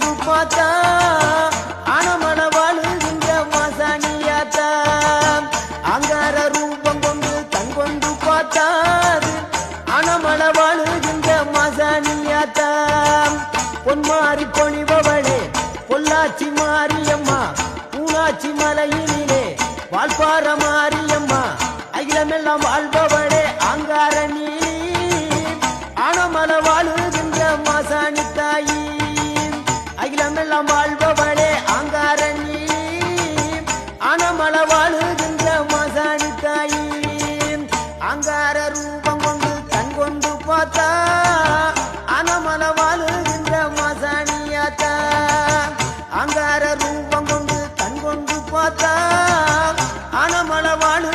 பார்த்தா அணமள வாழுகின்ற மாசாணியாத்தா அங்கார ரூபம் கொண்டு தன் கொண்டு பார்த்தாது அணமள வாழுகின்ற மாசாணியாத்தா பொன்மாறி பொழிபவளே பொள்ளாச்சி மாரியம்மா பூனாச்சி மலையினிலே வாழ்பார மாரியம்மா. அகிலமெல்லாம் வாழ்பவளே அங்கார நீலி ஆனமல வாழுகின்ற மாசாணி மல வாழுகின்ற மாசாணி தாயி. அங்கார ரூபம் கொண்டு கண் கொண்டு பார்த்தா அனமல வாழுகின்ற மாசாணியாத்தா அங்கார ரூபம் கொண்டு கண் கொண்டு பார்த்தா அனமல வாழு